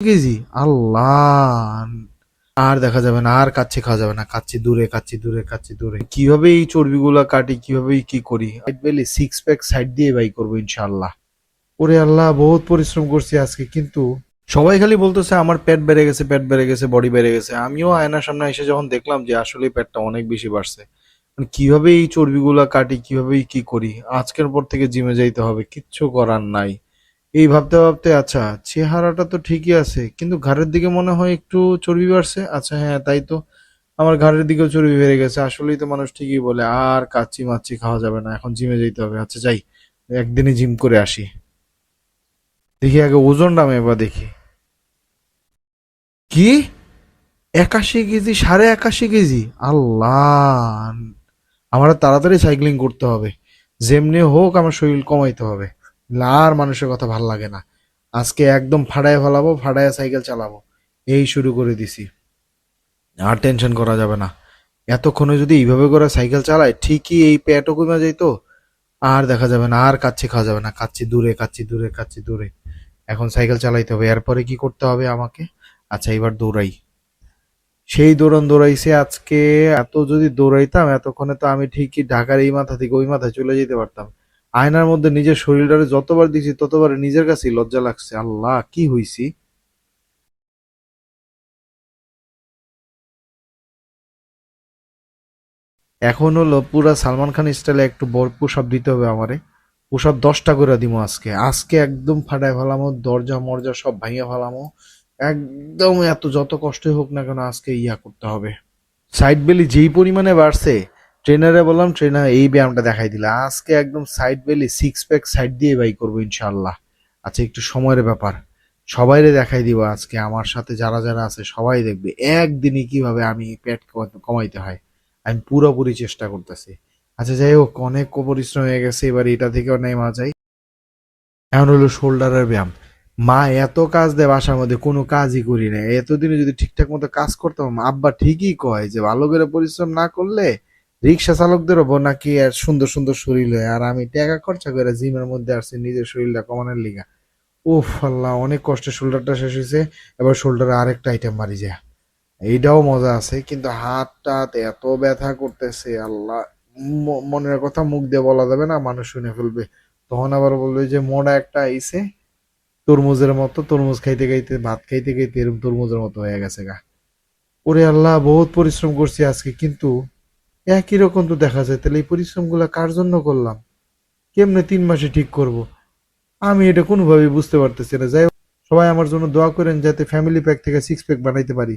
KG? আল্লাহ। আর দেখা যাবে না, আর কাচ্ছি খাওয়া যাবে না। কাচ্ছি দূরে কাচ্ছি দূরে কাচ্ছি দূরে। কীভাবে এই চর্বিগুলা কাটি, কীভাবে কি করি? সিক্স প্যাক সাইড দিয়ে বাই করব ইনশাল্লাহ ওরে আল্লাহ, বহুত পরিশ্রম করছি আজকে, কিন্তু সবাই খালি বলতেছে, আমার পেট বেড়ে গেছে, পেট বেড়ে গেছে বডি বেড়ে গেছে। আমিও আয়নার সামনে এসে যখন দেখলাম যে আসলে পেটটা অনেক বেশি বাড়ছে। মানে কীভাবে এই চর্বিগুলা কাটি, কীভাবে কি করি? আজকের পর থেকে জিমে যাইতে হবে, কিচ্ছু করার নাই। এই ভাবতে ভাবতে আচ্ছা চেহারাটা তো ঠিকই আছে, কিন্তু ঘাড়ের দিকে মনে হয় একটু চর্বি বাড়ছে। আচ্ছা হ্যাঁ তাই তো। আমার ঘাড়ের দিকেও চর্বি বেড়ে গেছে। আসলেই তো মানুষ ঠিকই বলে, আর কাচ্চি মাচ্চি খাওয়া যাবে না, এখন জিমে যেতে হবে। আচ্ছা যাই, একদিনই জিম করে আসি। দেখি আগে ওজন নামে এবার দেখি। কি? একাশি কেজি, সাড়ে একাশি কেজি? আল্লাহ! আমার তাড়াতাড়ি সাইক্লিং করতে হবে। যেমনি হোক, আমার শরীর কমাইতে হবে। আর মানুষের কথা ভালো লাগে না। আজকে একদম ফাড়ায় ফেলাবো, ফাড়ায় সাইকেল চালাবো। এই শুরু করে দিছি। আর টেনশন করা যাবে না। এতক্ষণে যদি এইভাবে করে সাইকেল চালায়, ঠিকই এই পেটও কমে যাইতো। আর দেখা যাবে না, আর কাচ্ছি খাওয়া যাবে না। কাচ্ছি দূরে কাচ্ছি দূরে কাচ্ছি দূরে। এখন সাইকেল চালাইতে হবে। এরপরে কি করতে হবে আমাকে? আচ্ছা এবার দৌড়াই। সেই দৌড়ান দৌড়াইছে আজকে। এত যদি দৌড়াইতাম, এতক্ষণে তো আমি ঠিকই ঢাকার এই মাথা থেকে ওই মাথায় চলে যেতে পারতাম। আয়নার মধ্যে নিজের শরীরটারে যতবার দিছি ততবার নিজের কাছেই লজ্জা লাগছে। আল্লাহ, কি হইছি? এখন হলো পুরা সালমান খান স্টাইলে একটু বড় পুশ দিতে হবে আমারে। পুশ দশটা করে দিব আজকে। আজকে একদম ফাটায় ফেলামো, দরজা, মরজা সব ভাঙিয়ে ফেলামো। একদম এত যত কষ্টই হোক না কেন আজকে ইয়া করতে হবে। সাইড বেলি যেই পরিমাণে বাড়ছে ট্রেনারে বললাম ট্রেনার এই ব্যায়ামটা দেখাই দিলে। আজকে একদম side belly six pack side দিয়ে বাই করব ইনশাল্লাহ আচ্ছা একটু সময়ের ব্যাপার। সবাইরে দেখাই দিব আজকে। আমার সাথে যারা যারা আছে, সবাই দেখবে একদিনই কীভাবে আমি পেট কমাইতে হয়। আমি পুরোপুরি চেষ্টা করতেছি। আচ্ছা যাই হোক, অনেক পরিশ্রম হয়ে গেছে। এবার এটা থেকেও নেমা যায়। এমন হলো শোল্ডারের ব্যায়াম। মা এত কাজ দেয় বাসার মধ্যে, কোনো কাজই করি না। এতদিনে যদি ঠিকঠাক মতো কাজ করতাম, আব্বা ঠিকই কয় যে ভালো করে পরিশ্রম না করলে রিক্সা চালকদের বল নাকি আর সুন্দর সুন্দর শরীর হয়। আর আমি টাকা খরচা করে জিমের মধ্যে আসছি, নিজের শরীরটা কমানোর লিগা। উফ আল্লাহ, অনেক কষ্টে শোল্ডারটা শেষ হয়েছে এবার শোল্ডারে আরেকটা আইটেম মারি যায় এইটাও মজা আছে, কিন্তু হাতটা এত ব্যথা করতেছে, আল্লাহ মনের কথা মুখ দিয়ে বলা যাবে না, মানুষ শুনে ফেলবে। তখন আবার বলবে যে, মোড়া একটা আইসে তরমুজের মতো, তরমুজ খাইতে খাইতে, ভাত খাইতে খাইতে এরকম তরমুজের মতো হয়ে গেছে গা। ওরে আল্লাহ, বহুত পরিশ্রম করছি আজকে, কিন্তু একই রকম তো দেখা যায়। তাহলে এই পরিশ্রমগুলো কার জন্য করলাম? কেমনে তিন মাসে ঠিক করব? আমি এটা কোনোভাবেই বুঝতে পারতেছি না। যাই সবাই আমার জন্য দোয়া করেন যাতে ফ্যামিলি প্যাক থেকে সিক্স প্যাক বানাইতে পারি।